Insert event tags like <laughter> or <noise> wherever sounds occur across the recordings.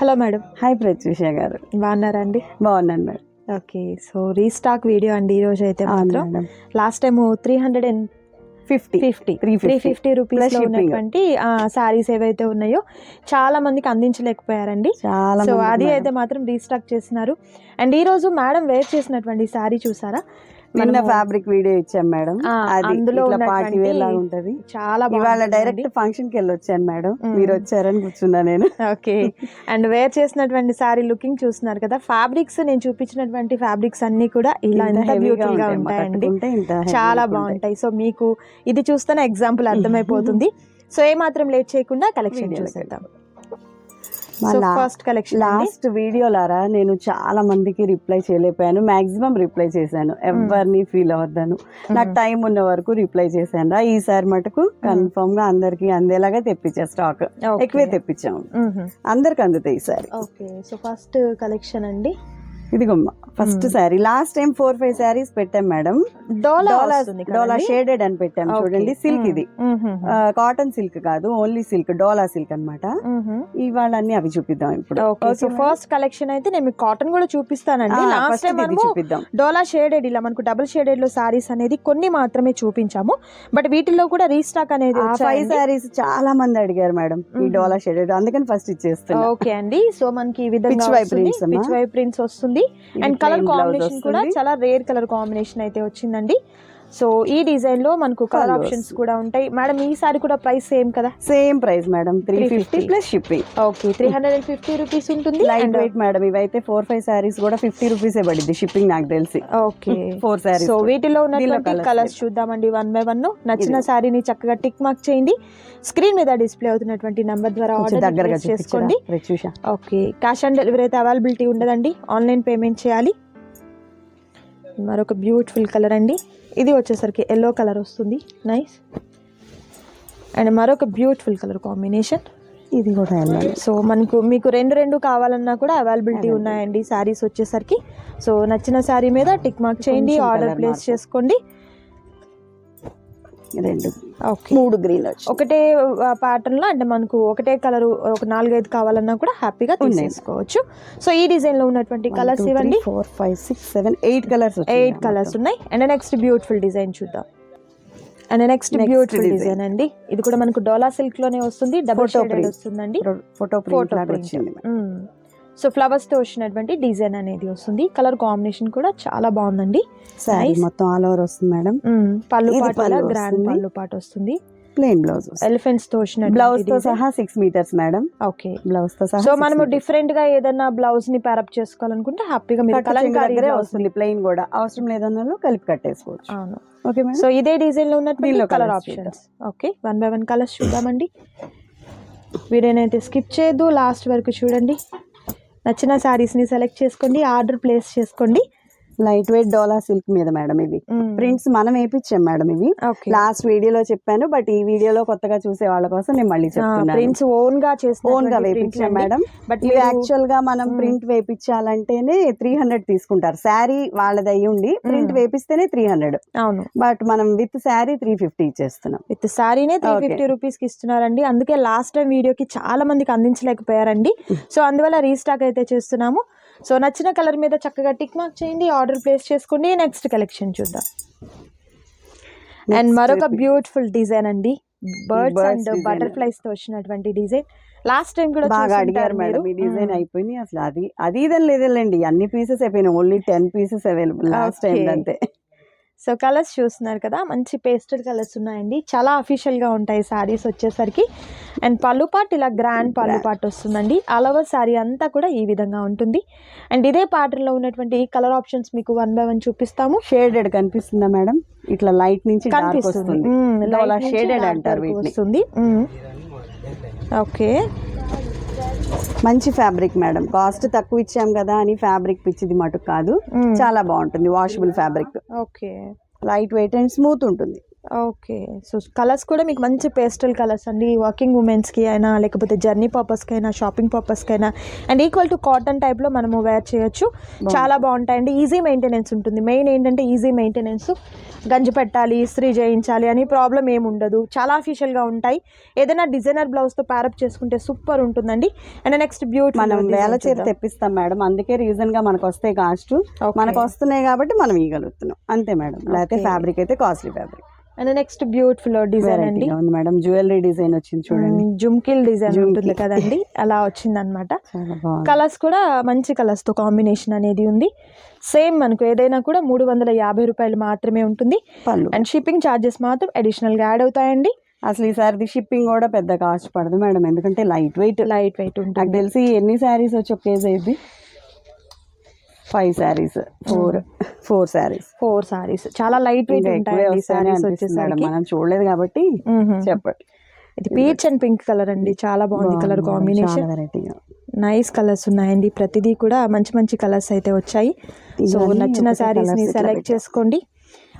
Hello madam. Hi Pratyusha గారు. బాగున్నారా అండి? బాగున్నాను madam. Okay. So restock video అండి ఈ రోజు అయితే మాత్రం. Last time three hundred and fifty. Fifty. Three three fifty rupees. ఉన్నటువంటి శారీస్ ఏవైతే ఉన్నాయో చాలా మందికి అందించలేకపోయారండి. చాలా సో అది. అయితే మాత్రం రీస్టాక్ చేస్తున్నారు. అండ్ ఈ రోజు మేడం వేర్ చేసినటువంటి శారీ చూసారా? నిన్న ఫ్యాబ్రిక్ వీడియో ఇచ్చాం మేడం. అది అందులో ఇట్లా పార్టీ వేర్ లాగా ఉంటది. చాలా ఇవాళ. డైరెక్ట్ ఫంక్షన్కి వచ్చాను మేడం. మీరు వచ్చారని కూర్చున్నా నేను. ఓకే. అండ్ వేర్ చేసినటువంటి శారీ లుకింగ్ చూస్తున్నారు కదా ఫ్యాబ్రిక్స్ నేను చూపించినటువంటి ఫ్యాబ్రిక్స్ అన్ని కూడా ఇలా ఎంత బ్యూటిఫుల్గా ఉంటాయండి. చాలా. బాగుంటాయి. సో మీకు ఇది చూస్తేనే ఎగ్జాంపుల్ అర్థమైపోతుంది. సో ఏ మాత్రం లేట్ చేయకుండా కలెక్షన్ చూసేద్దాం. ఫస్ట్ కలెక్షన్ లాస్ట్ వీడియోలారా నేను చాలా మందికి రిప్లై చేయలేకపోయాను. మాక్సిమం రిప్లై చేశాను. ఎవరిని ఫీల్ అవ్వద్దాను. నాకు టైం ఉన్న వరకు రిప్లై చేశాను రా. ఈసారి మటుకు కన్ఫర్మ్గా అందరికి అందేలాగా తెప్పించా స్టాక్. ఎక్కువే తెప్పించాము. అందరికి అందుతాయి ఈసారి. ఓకే. సో ఫస్ట్ కలెక్షన్ అండి. ఇదిగోమ్మ first. Sari last time four five saris పెట్టాం మేడం డోలా డోలా? షేడెడ్ అని పెట్టాం. చూడండి సిల్క్ మ్మ్. ఇది. కాటన్ సిల్క్ కాదు ఓన్లీ సిల్క్ డోలా సిల్క్ అన్నమాట మ్మ్. ఇవాళ అన్ని అవి చూపిద్దాం ఇప్పుడు ఫస్ట్ కలెక్షన్ అయితే నేను కాటన్ కూడా చూపిస్తానండి లాస్ట్ టైం మనము చూపిద్దాం డోలా షేడెడ్ ఇలా మనకు డబుల్ షేడెడ్లో సారీస్ అనేది కొన్ని మాత్రమే చూపించాము బట్ వీటిల్లో కూడా రీస్టాక్ అనేది ఫైవ్. శారీస్ చాలా మంది అడిగారు మేడం ఈ. డోలా షేడెడ్ అందుకని ఫస్ట్ ఇచ్చేస్తున్నా ఓకే అండి సో మనకి ఈ విధంగా. పిచ్ వై ప్రింట్స్ వస్తుంది అండ్ కలర్ కాంబినేషన్ కూడా. చాలా రేర్ కలర్ కాంబినేషన్ అయితే వచ్చిందండి సో ఈ డిజైన్లో మనకు కలర్. ఆప్షన్స్ కూడా ఉంటాయి. మేడం ఈ సారీ కూడా ప్రైస్ సేమ్ కదా? Same price madam. Three fifty 350. Plus shipping okay three hundred and fifty rupees ఉంటుంది లైట్ వెయిట్ మేడం ఇవైతే ఫోర్ ఫైవ్ శారీస్ కూడా ఫిఫ్టీ రూపీసే పడింది షిప్పింగ్ నాకు తెలిసి. ఓకే ఫోర్ శారీస్ సో వీటిలో ఉన్నటువంటి colours కలర్స్. చూద్దామండి వన్ బై వన్ నచ్చిన. శారీని చక్కగా టిక్ మార్క్ చేయండి. స్క్రీన్ మీద డిస్ప్లే అవుతున్నటువంటి నంబర్ ద్వారా ఆర్డర్ దగ్గరగా చేసుకోండి. ఓకే క్యాష్ ఆన్ డెలివరీ అయితే అవైలబిలిటీ ఉండదండి. ఆన్లైన్ పేమెంట్ చేయాలి. మరొక బ్యూటిఫుల్ కలర్ అండి. ఇది వచ్చేసరికి ఎల్లో కలర్ వస్తుంది. నైస్ అండ్ మరొక బ్యూటిఫుల్ కలర్ కాంబినేషన్ ఇది కూడా సో మనకు మీకు రెండు రెండు కావాలన్నా కూడా అవైలబిలిటీ. ఉన్నాయండి శారీస్ వచ్చేసరికి. సో నచ్చిన శారీ మీద టిక్ మార్క్ చేయండి ఆర్డర్ ప్లేస్. చేసుకోండి. రెండు. ఓకే. మూడు గ్రీన్ వచ్చి ఒకటే ప్యాటర్న్లో అంటే మనకు ఒకటే కలర్ ఒక నాలుగైదు కావాలన్నా కూడా హ్యాపీగా ఉన్నాయి. తీసేసుకోవచ్చు. సో ఈ డిజైన్లో ఉన్నటువంటి కలర్స్ ఇవ్వండి. Four five six seven eight colours eight colours ఉన్నాయి. అండ్ నెక్స్ట్ బ్యూటిఫుల్ డిజైన్ చూద్దాం. And next beautiful. డిజైన్ అండి. ఇది కూడా మనకు డోలా సిల్క్లోనే వస్తుంది డబుల్ print. వస్తుందండి. ఫోటో ప్రింట్ సో ఫ్లవర్స్తో వచ్చినటువంటి డిజైన్ అనేది వస్తుంది. కలర్ కాంబినేషన్ కూడా చాలా బాగుందండి. Nice. మొత్తం ఆల్ ఓవర్ వస్తుంది మేడం. పళ్ళు పాట గ్రాండ్. పళ్ళు పాట వస్తుంది. ప్లెయిన్ బ్లౌజ్ ఎలిఫెంట్స్తో బ్లౌజ్తో వచ్చిన సహా సిక్స్ మీటర్స్ మేడం. ఓకే బ్లౌజ్తో సహా సో మనము. డిఫరెంట్గా ఏదైనా బ్లౌజ్ని ప్యారప్ చేసుకోవాలనుకుంటే హ్యాపీగా మీరు కలంకారీ వస్తుంది. ప్లెయిన్ కూడా. అవసరం లేదన్న కలిపి కట్టేసుకోవచ్చు. అవును. Okay madam? సో ఇదే డిజైన్లో ఉన్నటువంటి దీనిలో colour options okay one by one colours చూద్దామండి. వీడియోనైతే స్కిప్ చేయొద్దు. లాస్ట్ వరకు చూడండి. నచ్చిన శారీస్ని సెలెక్ట్ చేసుకోండి ఆర్డర్ ప్లేస్ చేసుకోండి. లైట్ వెయిట్ డోలా సిల్క్ మీద మేడం ఇవి. ప్రింట్స్ మనం వేపించాం మేడం ఇవి. లాస్ట్ వీడియోలో చెప్పాను బట్ ఈ వీడియోలో కొత్తగా చూసే వాళ్ళ కోసం నేను మళ్ళీ చెప్తున్నాను. ప్రింట్స్ ఓన్గా చేసిన ఓన్గా వేపించాం మేడం. బట్ ఇవి యాక్చువల్గా మనం. ప్రింట్ వేపించాలంటేనే త్రీ హండ్రెడ్ తీసుకుంటారు. శారీ వాళ్ళది అయ్యి ఉండి ప్రింట్. వేపిస్తేనే త్రీ హండ్రెడ్ అవును. బట్ మనం విత్ శారీ త్రీ ఫిఫ్టీ ఇచ్చేస్తున్నాం. విత్ సారీనే త్రీ. ఫిఫ్టీ రూపీస్కి ఇస్తున్నారండి. అందుకే లాస్ట్ టైం వీడియోకి చాలా మందికి అందించలేకపోయారండి. సో అందువల్ల రీస్టాక్ అయితే చేస్తున్నాము. సో నచ్చిన కలర్ మీద చక్కగా టిక్ మార్క్ చేయండి ఆర్డర్ ప్లేస్ చేసుకోండి. నెక్స్ట్ కలెక్షన్ చూద్దాం. అండ్ మరొక బ్యూటిఫుల్ డిజైన్ అండి. Birds and. బటర్ఫ్లైస్తో వచ్చినటువంటి డిజైన్. లాస్ట్ టైం కూడా బాగా అడిగారు. మేడం ఈ డిజైన్. అయిపోయింది. అసలు అది అది ఇదని లేదండి అన్ని పీసెస్ అయిపోయినాయి. Only ten pieces available last time. అంతే సో కలర్స్ చూస్తున్నారు కదా మంచి పేస్టల్ కలర్స్ ఉన్నాయండి. చాలా అఫీషియల్గా ఉంటాయి సారీస్ వచ్చేసరికి. అండ్ పళ్ళు పాట్ ఇలా గ్రాండ్ పళ్ళు పాట్ వస్తుందండి. ఆల్ ఓవర్ సారీ అంతా కూడా ఈ విధంగా ఉంటుంది. అండ్ ఇదే pattern లో ఉన్నటువంటి కలర్ ఆప్షన్స్ మీకు వన్ బై వన్ చూపిస్తాము. షేడెడ్ కనిపిస్తుందా మేడం? ఇట్లా లైట్ నుంచి కనిపిస్తుంది. షేడెడ్ అంటారు వస్తుంది. ఓకే. మంచి ఫ్యాబ్రిక్ మేడం. కాస్ట్ తక్కువ ఇచ్చాం కదా అని ఫ్యాబ్రిక్ పిచ్చిది మటుకు కాదు. చాలా బాగుంటుంది washable fabric. Okay. Light weight and smooth ఉంటుంది. ఓకే. సో కలర్స్ కూడా మీకు మంచి పేస్టల్ కలర్స్ అండి. వర్కింగ్ ఉమెన్స్కి అయినా లేకపోతే జర్నీ పర్పస్కి అయినా షాపింగ్ పర్పస్కి అయినా అండ్ ఈక్వల్ టు కాటన్ టైప్లో మనము వేర్ చేయొచ్చు. చాలా బాగుంటాయండి. ఈజీ మెయింటెనెన్స్ ఉంటుంది. మెయిన్ ఏంటంటే ఈజీ మెయింటెనెన్స్. గంజి పెట్టాలి ఇస్త్రీ చేయించాలి అని ప్రాబ్లం ఏమి ఉండదు. చాలా అఫీషియల్గా ఉంటాయి. ఏదైనా డిజైనర్ బ్లౌజ్తో ప్యారప్ చేసుకుంటే సూపర్ ఉంటుందండి. అండ్ నెక్స్ట్ బ్యూటీ మనం వేల చీర తెప్పిస్తాం మేడం. అందుకే రీజన్గా మనకు వస్తాయి కాస్ట్. మనకు వస్తున్నాయి కాబట్టి మనం ఇవ్వగలుగుతున్నాం అంతే మేడం. లేకపోతే. ఫ్యాబ్రిక్ అయితే costly fabric and next beautiful design అండి. ఉంది మేడం. జ్యువెలరీ డిజైన్ వచ్చింది చూడండి. జుమ్కిల్ డిజైన్. ఉంటుంది కదండి. అలా వచ్చిందనమాట చాలా బాగుంది. కలర్స్ కూడా మంచి కలర్స్తో కాంబినేషన్ అనేది ఉంది. సేమ్ మనకు ఏదైనా కూడా మూడు వందల యాభై రూపాయలు మాత్రమే ఉంటుంది. అండ్ షిప్పింగ్ ఛార్జెస్ మాత్రం అడిషనల్గా యాడ్ అవుతాయండి. అసలు ఈసారి షిప్పింగ్ కూడా పెద్ద కాస్ట్ పడదు మేడం. ఎందుకంటే లైట్ వెయిట్ లైట్ వెయిట్ నాకు ఉంటుంది తెలిసి ఎన్ని శారీస్ వచ్చి ఒక కేజీ అయింది five saris four four saris four saris చాలా లైట్ వెయిట్ వచ్చేసరికి. మనం చూడలేదు కాబట్టి. చెప్పండి. ఇది పీచ్ అండ్ పింక్ కలర్ అండి. చాలా బాగుంది కలర్ కాంబినేషన్ వెరైటీగా నైస్ కలర్స్ ఉన్నాయండి. ప్రతిదీ కూడా మంచి మంచి కలర్స్ అయితే వచ్చాయి. సో నచ్చిన ఒకటే శారీస్ని colours ఇట్లా సెలెక్ట్. చేసుకోండి.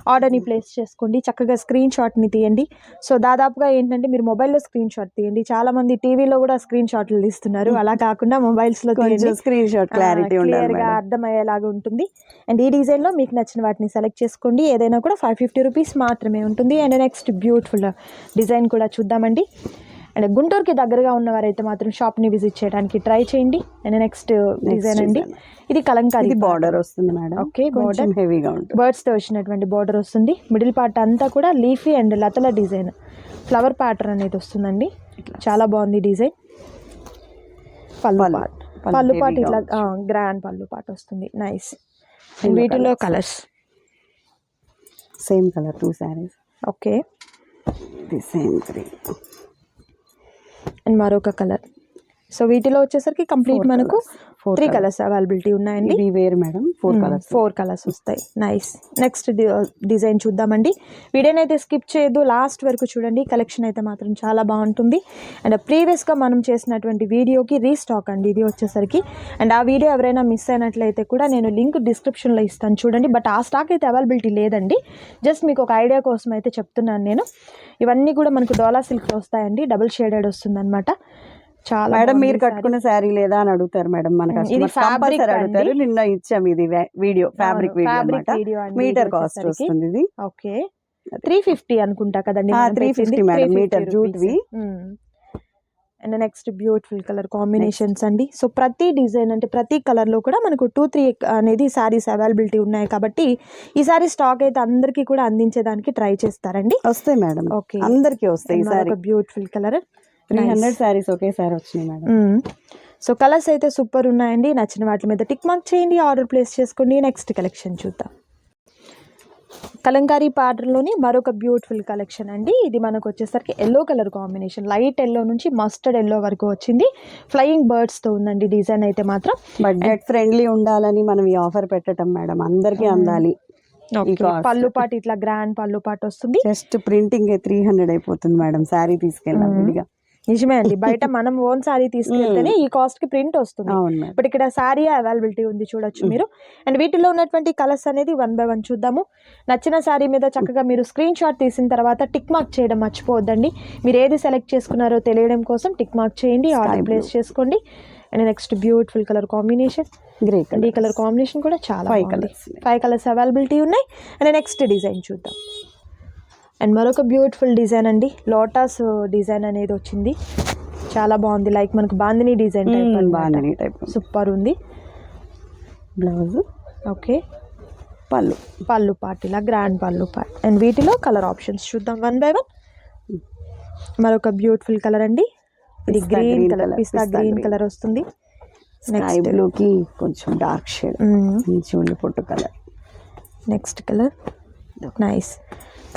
ఆర్డర్ని ప్లేస్ చేసుకోండి. చక్కగా స్క్రీన్ షాట్ని తీయండి. సో దాదాపుగా ఏంటంటే మీరు మొబైల్లో స్క్రీన్ షాట్ తీయండి. చాలా మంది టీవీలో కూడా స్క్రీన్ షాట్లు తీస్తున్నారు. అలా కాకుండా మొబైల్స్లో స్క్రీన్ షాట్ క్లారిటీ క్లియర్గా అర్థమయ్యేలాగా ఉంటుంది. అండ్ ఈ డిజైన్లో మీకు నచ్చిన వాటిని సెలెక్ట్ చేసుకోండి. ఏదైనా కూడా ఫైవ్ ఫిఫ్టీ రూపీస్ మాత్రమే ఉంటుంది. అండ్ నెక్స్ట్ బ్యూటిఫుల్ డిజైన్ కూడా చూద్దామండి. అండ్ గుంటూరుకి దగ్గరగా ఉన్నవారైతే మాత్రం షాప్ని విజిట్ చేయడానికి ట్రై చేయండి. అండ్ నెక్స్ట్ డిజైన్ అండి. ఇది కలంకారీ బార్డర్ వస్తుంది మేడం. కొంచెం border. హెవీగా ఉంటుంది. బర్డ్స్తో వచ్చినటువంటి బార్డర్ వస్తుంది. మిడిల్ పార్ట్ అంతా కూడా లీఫీ అండ్ లతల డిజైన్ ఫ్లవర్ ప్యాటర్న్ అనేది వస్తుందండి. చాలా బాగుంది డిజైన్ పళ్ళు పళ్ళు. పాట్ పళ్ళు పాట్ ఇట్లా గ్రాండ్ పళ్ళు పాట్ వస్తుంది. నైస్ వీటిలో colours same colour two saris okay same three and మరొక కలర్. సో వీటిలో వచ్చేసరికి కంప్లీట్ మనకు త్రీ. కలర్స్ అవైలబిలిటీ ఉన్నాయండి. వేరు madam. Four colours four colours వస్తాయి. నైస్ నెక్స్ట్ డిజైన్ చూద్దామండి. వీడియోని అయితే స్కిప్ చేయొద్దు. లాస్ట్ వరకు చూడండి. కలెక్షన్ అయితే మాత్రం చాలా బాగుంటుంది. అండ్ ప్రీవియస్గా మనం చేసినటువంటి వీడియోకి రీస్టాక్ అండి. ఇది వచ్చేసరికి. అండ్ ఆ వీడియో ఎవరైనా మిస్ అయినట్లయితే కూడా నేను లింక్ డిస్క్రిప్షన్లో ఇస్తాను చూడండి. బట్ ఆ స్టాక్ అయితే అవైలబిలిటీ లేదండి. జస్ట్ మీకు ఒక ఐడియా కోసం అయితే చెప్తున్నాను నేను. ఇవన్నీ కూడా మనకు డోలా సిల్క్లో వస్తాయండి. డబుల్ షేడెడ్ వస్తుందన్నమాట. చాలా మేడం మీరు. కట్టుకున్న శారీ లేదా అని అడుగుతారు మేడం మన ఇది అండి. అడుగుతారు. నిన్న ఇచ్చాం ఇది video fabric video meter cost. వస్తుంది ఇది. ఓకే. త్రీ ఫిఫ్టీ అనుకుంటా కదండి ఆ, 350 madam, meter jute we. And next beautiful colour combinations అండి. సో ప్రతి డిజైన్ అంటే ప్రతి కలర్లో కూడా మనకు టూ త్రీ అనేది సారీస్ అవైలబిలిటీ ఉన్నాయి కాబట్టి ఈ సారీ స్టాక్ అయితే అందరికీ కూడా అందించేదానికి ట్రై చేస్తారండి. వస్తాయి మేడం. ఓకే అందరికి వస్తాయి ఈ sari beautiful colour three hundred saris ఒకేసారి వచ్చినాయి మేడం. సో కలర్స్ అయితే సూపర్ ఉన్నాయండి. నచ్చిన వాటి మీద టిక్ మార్క్ చేయండి. ఆర్డర్ ప్లేస్ చేసుకోండి. నెక్స్ట్ కలెక్షన్ చూద్దాం. కలంకారీ ప్యాటర్న్లోని మరొక బ్యూటిఫుల్ కలెక్షన్ అండి. ఇది మనకు వచ్చేసరికి yellow colour combination. Light yellow నుంచి మస్టర్డ్ ఎల్లో వరకు వచ్చింది. ఫ్లయింగ్ బర్డ్స్తో ఉందండి డిజైన్ అయితే మాత్రం. బడ్జెట్ ఫ్రెండ్లీ ఉండాలని మనం ఈ ఆఫర్ పెట్టడం మేడం. అందరికీ అందాలి. పళ్ళు పాటు ఇట్లా గ్రాండ్ పళ్ళు పాటు వస్తుంది. జస్ట్ ప్రింటింగ్ త్రీ హండ్రెడ్ అయిపోతుంది మేడం. శారీ తీసుకెళ్ళాం నిజమే అండి. బయట మనం ఓన్ సారీ తీసుకెళ్తేనే ఈ కాస్ట్కి ప్రింట్ వస్తుంది. ఇప్పుడు ఇక్కడ శారీ అవైలబిలిటీ ఉంది చూడొచ్చు మీరు. అండ్ వీటిలో ఉన్నటువంటి కలర్స్ అనేది వన్ బై వన్ చూద్దాము. నచ్చిన శారీ మీద చక్కగా మీరు స్క్రీన్ షాట్ తీసిన తర్వాత టిక్ మార్క్ చేయడం మర్చిపోవద్దండి. మీరు ఏది సెలెక్ట్ చేసుకున్నారో తెలియడం కోసం టిక్ మార్క్ చేయండి ఆర్డర్. ప్లేస్ చేసుకోండి. And next beautiful colour combination. Grey and ఈ కలర్ కలర్ కాంబినేషన్ కూడా చాలా బాగుంది. colours. ఫైవ్ కలర్స్ అవైలబిలిటీ ఉన్నాయి. అండ్ నెక్స్ట్ డిజైన్ చూద్దాం. అండ్ మరొక బ్యూటిఫుల్ డిజైన్ అండి. లోటస్ డిజైన్ అనేది వచ్చింది. చాలా బాగుంది. లైక్ మనకు బాందిని డిజైన్ బాగుంది టైప్ సూపర్ ఉంది. బ్లౌజ్. ఓకే. పళ్ళు. పళ్ళు పార్ట్ ఇలా గ్రాండ్ పళ్ళు పార్ట్. అండ్ వీటిలో కలర్ ఆప్షన్స్ చూద్దాం. One by one. మరొక బ్యూటిఫుల్ కలర్ అండి. ఇది green colour pista green. Colour వస్తుంది. Sky next. బ్లూ కి కొంచెం డార్క్ షేడ్. ఉల్లి పొట్టు colour. Next colour. Nice.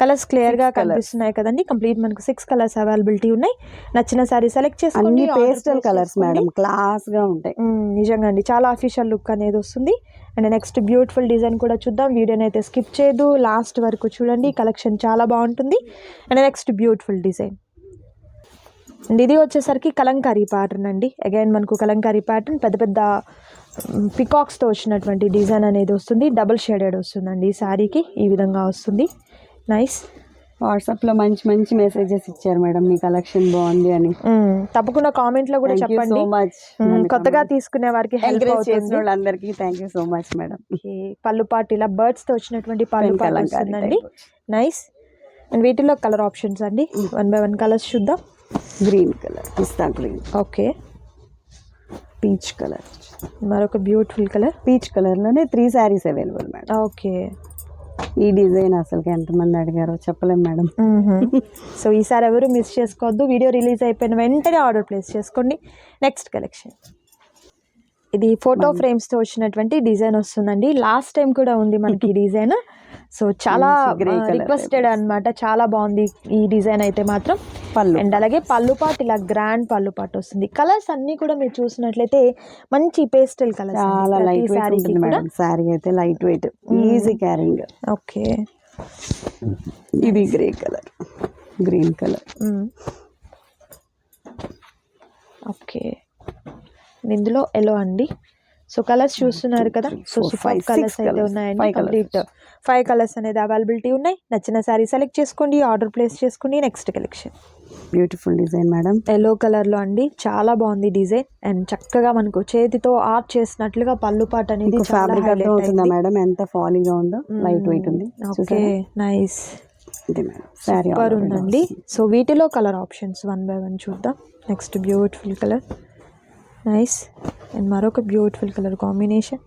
Colours క్లియర్గా. కనిపిస్తున్నాయి కదండి. కంప్లీట్ మనకు సిక్స్ కలర్స్ అవైలబిలిటీ ఉన్నాయి. నచ్చిన సారీ సెలెక్ట్ చేసుకోండి పేస్టల్ కలర్స్. మేడం క్లాస్గా ఉంటాయి. నిజంగా అండి. చాలా అఫీషియల్ లుక్ అనేది వస్తుంది. అండ్ నెక్స్ట్ బ్యూటిఫుల్ డిజైన్ కూడా చూద్దాం. వీడియోని అయితే స్కిప్ చేయదు. లాస్ట్ వరకు చూడండి. కలెక్షన్ చాలా బాగుంటుంది. And next beautiful design and ఇది వచ్చేసరికి కలంకారీ ప్యాటర్న్ అండి. అగైన్ మనకు కలంకారీ ప్యాటర్న్ పెద్ద పెద్ద పికాక్స్తో వచ్చినటువంటి డిజైన్ అనేది వస్తుంది. డబుల్ షేడెడ్ వస్తుందండి ఈ శారీకి ఈ విధంగా వస్తుంది. నైస్ వాట్సాప్లో మంచి మంచి మెసేజెస్ ఇచ్చారు మేడం. మీ కలెక్షన్ బాగుంది అని. తప్పకుండా కామెంట్లో కూడా చెప్పండి. So much. కొత్తగా తీసుకునే వారికి హెల్ప్ చేసిన వాళ్ళందరికీ thank you so much madam. పళ్ళు పాటు ఇలా బర్డ్స్తో వచ్చినటువంటి పళ్ళు పాటు వస్తుందండి. నైస్ అండ్ వీటిలో కలర్ ఆప్షన్స్ అండి. వన్ బై వన్ కలర్స్ చూద్దాం. Green colour pista green okay. Peach colour మరొక బ్యూటిఫుల్ కలర్ పీచ్ కలర్లోనే three saris available madam okay. ఈ డిజైన్ అసలు ఎంతమంది అడిగారో చెప్పలేం మేడం. <laughs> సో ఈసారి ఎవరు మిస్ చేసుకోవద్దు. వీడియో రిలీజ్ అయిపోయిన వెంటనే ఆర్డర్ ప్లేస్ చేసుకోండి. నెక్స్ట్ కలెక్షన్ ఇది ఫోటో ఫ్రేమ్స్తో వచ్చినటువంటి డిజైన్ వస్తుందండి. లాస్ట్ టైం కూడా ఉంది మనకి ఈ డిజైన్. సో చాలా రిక్వెస్టెడ్ అన్నమాట. చాలా బాగుంది ఈ డిజైన్ అయితే మాత్రం. పళ్ళు. అండ్ అలాగే పళ్ళు పాటు ఇలా గ్రాండ్ పళ్ళు పాటు వస్తుంది. కలర్స్ అన్ని కూడా మీరు చూసినట్లయితే మంచి పేస్టల్ కలర్స్ చాలా లైట్ వెయిట్ మేడం. శారీ అయితే light weight easy carrying okay. ఇది grey colour. Green colour. Okay. ఇందులో ఎలో అండి. సో కలర్స్ చూస్తున్నారు కదా. సో సూపర్ కలర్స్ అయితే. ఉన్నాయండి. కంప్లీట్ ఫైవ్ కలర్స్ అనేది అవైలబిలిటీ ఉన్నాయి. నచ్చిన సారీ సెలెక్ట్ చేసుకోండి ఆర్డర్ ప్లేస్ చేసుకోండి. Next collection beautiful design madam yellow కలర్లో అండి. చాలా బాగుంది డిజైన్ అండ్ చక్కగా మనకు చేతితో ఆర్ట్ చేసినట్లుగా పళ్ళు పాట అనేది ఫ్యాబ్రిక్ అవుతుందా. మేడం ఎంత ఫాలీగా ఉందో? లైట్ వెయిట్ ఉంది. ఓకే నైస్ శారీ సూపర్ ఉందండి. సో వీటిలో colour options one by one చూద్దాం. Next beautiful colour nice and మరొక బ్యూటిఫుల్ కలర్ కాంబినేషన్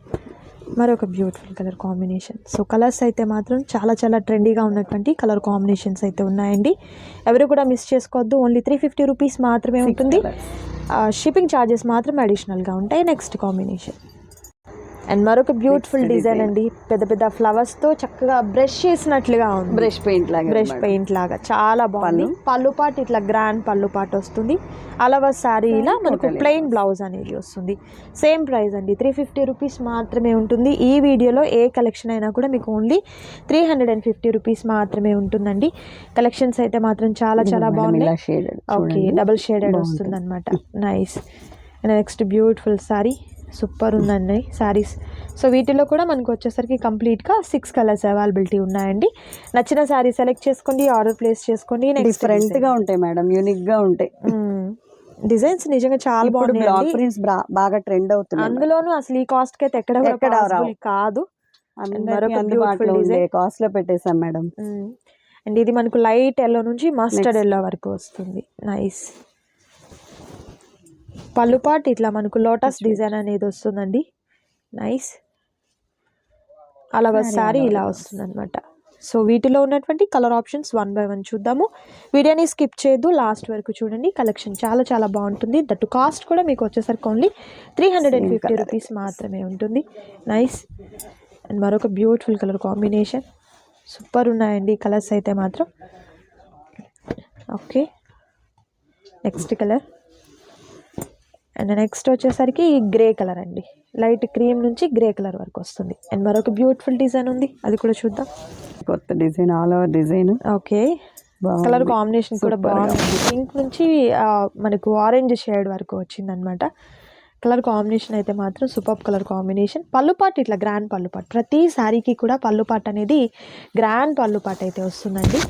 మరొక beautiful colour combination so colours అయితే మాత్రం చాలా చాలా ట్రెండీగా ఉన్నటువంటి కలర్ కాంబినేషన్స్ అయితే ఉన్నాయండి. ఎవరు కూడా మిస్ చేసుకోవద్దు. ఓన్లీ త్రీ ఫిఫ్టీ రూపీస్ మాత్రమే ఉంటుంది. షిప్పింగ్ ఛార్జెస్ మాత్రం అడిషనల్గా ఉంటాయి. నెక్స్ట్ కాంబినేషన్ అండ్ మరొక బ్యూటిఫుల్ డిజైన్. అండి. పెద్ద పెద్ద ఫ్లవర్స్తో చక్కగా బ్రష్ చేసినట్లుగా ఉంది. బ్రష్ పెయింట్ లాగా బ్రష్ పెయింట్ లాగా. చాలా బాగుంది. పళ్ళు? పాటు ఇట్లా గ్రాండ్ పళ్ళు పాటు వస్తుంది. అలవ శారీలా మనకు totally ప్లెయిన్ బ్లౌజ్ అనేది వస్తుంది. సేమ్ ప్రైస్ అండి. త్రీ ఫిఫ్టీ రూపీస్ మాత్రమే ఉంటుంది. ఈ వీడియోలో ఏ కలెక్షన్ అయినా కూడా మీకు only three hundred and fifty rupees మాత్రమే ఉంటుందండి. కలెక్షన్స్ అయితే మాత్రం చాలా చాలా బాగున్నాయి. ఇలా షేడెడ్ ఓకే డబుల్ షేడెడ్ వస్తుంది అనమాట nice and next beautiful sari super ఉందండి సారీస్ సో వీటిలో కూడా మనకు వచ్చేసరికి కంప్లీట్గా సిక్స్ కలర్స్ అవైలబిలిటీ ఉన్నాయండి. నచ్చిన సారీ సెలెక్ట్ చేసుకోండి ఆర్డర్ ప్లేస్ చేసుకోండి నెక్స్ట్ డిఫరెంట్గా ఉంటాయి మేడం యూనిక్గా ఉంటాయి. డిజైన్స్ నిజంగా చాలా బ్లాక్ ప్రింట్స్ బాగా ట్రెండ్ అవుతున్నాయి అందులోనూ అసలు ఈ కాస్ట్కి అయితే ఎక్కడ. కాదు. కాస్ట్లో పెట్టేశాం మేడం. అండ్ ఇది మనకు లైట్ ఎల్లో నుంచి మస్టర్డ్. ఎల్లో వరకు వస్తుంది. నైస్ పళ్ళు పాటు ఇట్లా మనకు లోటస్ డిజైన్ అనేది వస్తుందండి. నైస్ అలా సారీ ఇలా. వస్తుంది అనమాట సో వీటిలో ఉన్నటువంటి colour options one by one చూద్దాము. వీడియోని స్కిప్ చేయొద్దు లాస్ట్ వరకు చూడండి. కలెక్షన్ చాలా చాలా బాగుంటుంది. దట్టు కాస్ట్ కూడా మీకు వచ్చేసరికి only three hundred and fifty rupees మాత్రమే ఉంటుంది. నైస్ అండ్ మరొక బ్యూటిఫుల్ కలర్ కాంబినేషన్ సూపర్ ఉన్నాయండి కలర్స్ అయితే మాత్రం. Okay next colour and next వచ్చేసరికి గ్రే కలర్ అండి. లైట్ క్రీమ్ నుంచి గ్రే కలర్ వరకు వస్తుంది. అండ్ మరొక బ్యూటిఫుల్ డిజైన్ ఉంది. అది కూడా చూద్దాం. కొత్త design all over design. Okay. Colour combination కూడా బాగుంది. పింక్ నుంచి మనకు ఆరెంజ్ షేడ్ వరకు వచ్చింది అనమాట కలర్ కాంబినేషన్ అయితే మాత్రం సూపర్ కలర్ కాంబినేషన్. పళ్ళుపాటు ఇట్లా గ్రాండ్ పళ్ళు పాటు. ప్రతి శారీకి కూడా పళ్ళుపాటు అనేది గ్రాండ్ పళ్ళుపాటు అయితే వస్తుందండి.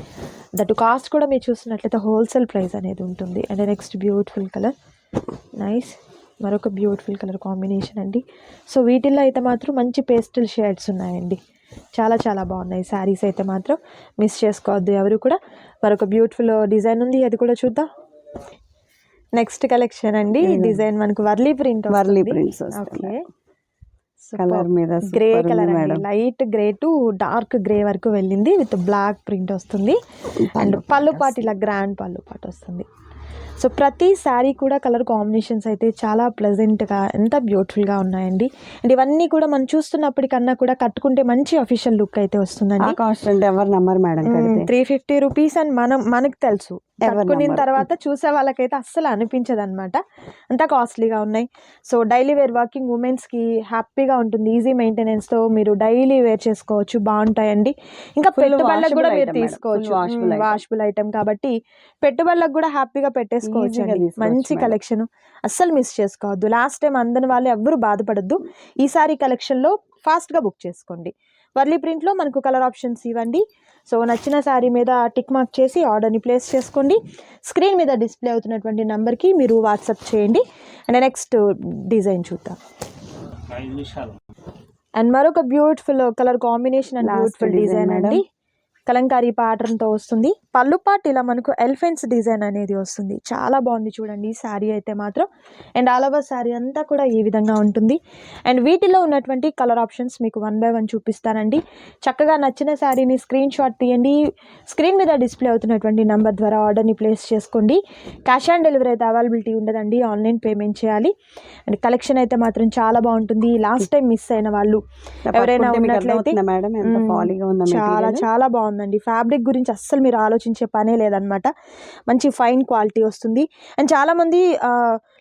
దట్ కాస్ట్ కూడా మీరు చూసినట్లయితే హోల్సేల్ ప్రైస్ అనేది ఉంటుంది. And next beautiful colour. Nice. మరొక బ్యూటిఫుల్ కలర్ కాంబినేషన్ అండి. సో వీటిల్లో అయితే మాత్రం మంచి పేస్టల్ షేడ్స్ ఉన్నాయండి. చాలా చాలా బాగున్నాయి. శారీస్ అయితే మాత్రం మిస్ చేసుకోవద్దు ఎవరు కూడా. మరొక బ్యూటిఫుల్ డిజైన్ ఉంది. అది కూడా చూద్దాం. నెక్స్ట్ కలెక్షన్ అండి. డిజైన్ మనకు వర్లీ ప్రింట్ వర్లీ ఓకే వస్తున్నాయి. కలర్ మీద గ్రే కలర్ అండి. Madam light grey to dark grey వరకు వెళ్ళింది. విత్ బ్లాక్ ప్రింట్ వస్తుంది. అండ్ పళ్ళు పాటు ఇలా గ్రాండ్ పళ్ళు పాటు వస్తుంది. సో ప్రతి శారీ కూడా కలర్ కాంబినేషన్స్ అయితే చాలా ప్లెజెంట్గా ఎంత బ్యూటిఫుల్గా ఉన్నాయండి. అండ్ ఇవన్నీ కూడా మనం చూస్తున్నప్పటికన్నా కూడా కట్టుకుంటే మంచి అఫీషియల్ లుక్ అయితే వస్తుందండి. కాస్ట్ అంటే ఎవరు నమ్మరు మేడం త్రీ ఫిఫ్టీ రూపీస్ అని మనం మనకు తెలుసు. కట్టుకున్న. తర్వాత చూసే వాళ్ళకైతే అస్సలు అనిపించదు అనమాట అంత కాస్ట్లీగా ఉన్నాయి. సో డైలీ వేర్ వర్కింగ్ ఉమెన్స్కి హ్యాపీగా ఉంటుంది ఈజీ మెయింటెనెన్స్తో మీరు డైలీ వేర్ చేసుకోవచ్చు బాగుంటాయండి. ఇంకా పెట్టుబడులకు కూడా మీరు. తీసుకోవచ్చు. వాషబుల్ ఐటమ్ కాబట్టి పెట్టుబడులకు కూడా హ్యాపీగా పెట్టేసుకోవచ్చు అండి. మంచి. కలెక్షన్. అస్సలు మిస్ చేసుకోవద్దు. లాస్ట్ టైం అందని వాళ్ళు ఎవ్వరు బాధపడద్దు. ఈసారి కలెక్షన్లో ఫాస్ట్గా బుక్ చేసుకోండి. వర్లీ ప్రింట్లో మనకు కలర్ ఆప్షన్స్ ఇవ్వండి. సో నచ్చిన శారీ మీద టిక్ మార్క్ చేసి ఆర్డర్ని ప్లేస్ చేసుకోండి. స్క్రీన్ మీద డిస్ప్లే అవుతున్నటువంటి నెంబర్కి మీరు వాట్సాప్ చేయండి. అండ్ నెక్స్ట్ డిజైన్ చూద్దాం. అండ్ మరొక beautiful colour combination and beautiful design, design. అండి. కలంకారీ pattern తో వస్తుంది. పళ్ళు పాట్ ఇలా మనకు ఎలిఫెంట్స్ డిజైన్ అనేది వస్తుంది. చాలా బాగుంది చూడండి. శారీ అయితే మాత్రం. అండ్ ఆల్ ఓవర్ శారీ అంతా కూడా ఈ విధంగా ఉంటుంది. అండ్ వీటిలో ఉన్నటువంటి కలర్ ఆప్షన్స్ మీకు వన్ బై వన్ చూపిస్తానండి. చక్కగా నచ్చిన శారీని స్క్రీన్ షాట్ తీయండి. స్క్రీన్ మీద డిస్ప్లే అవుతున్నటువంటి నెంబర్ ద్వారా ఆర్డర్ని ప్లేస్ చేసుకోండి. క్యాష్ ఆన్ డెలివరీ అయితే అవైలబిలిటీ ఉండదండి. ఆన్లైన్ పేమెంట్ చేయాలి. అండ్ కలెక్షన్ అయితే మాత్రం చాలా బాగుంటుంది. లాస్ట్ టైం మిస్ అయిన వాళ్ళు ఎవరైనా ఉన్నట్లయితే చాలా చాలా బాగుందండి ఫ్యాబ్రిక్ గురించి అస్సలు మీరు ఆలోచించే పనే లేదనమాట. మంచి ఫైన్ క్వాలిటీ వస్తుంది. అండ్ చాలా మంది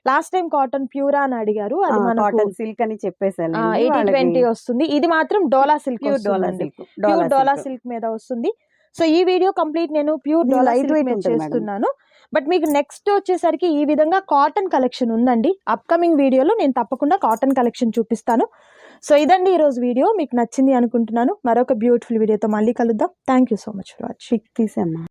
లాస్ట్ టైం కాటన్ ప్యూరా అని అడిగారు. అది మనకు కాటన్ సిల్క్ అని చెప్పేసాను ఎయిటీ ట్వంటీ వస్తుంది. ఇది మాత్రం Dola silk Dola silk. Pure Dola silk. మీద వస్తుంది. సో ఈ వీడియో కంప్లీట్ నేను ప్యూర్ డోలా ఉంటుంది మేడం. చేస్తున్నాను. బట్ మీకు నెక్స్ట్ వచ్చేసరికి ఈ విధంగా కాటన్ కలెక్షన్ ఉందండి. అప్కమింగ్ వీడియోలో నేను తప్పకుండా కాటన్ కలెక్షన్ చూపిస్తాను. సో ఇదండి ఈరోజు వీడియో. మీకు నచ్చింది అనుకుంటున్నాను. మరొక బ్యూటిఫుల్ వీడియోతో మళ్ళీ కలుద్దాం. Thank you so much for watching తీసేమ్మా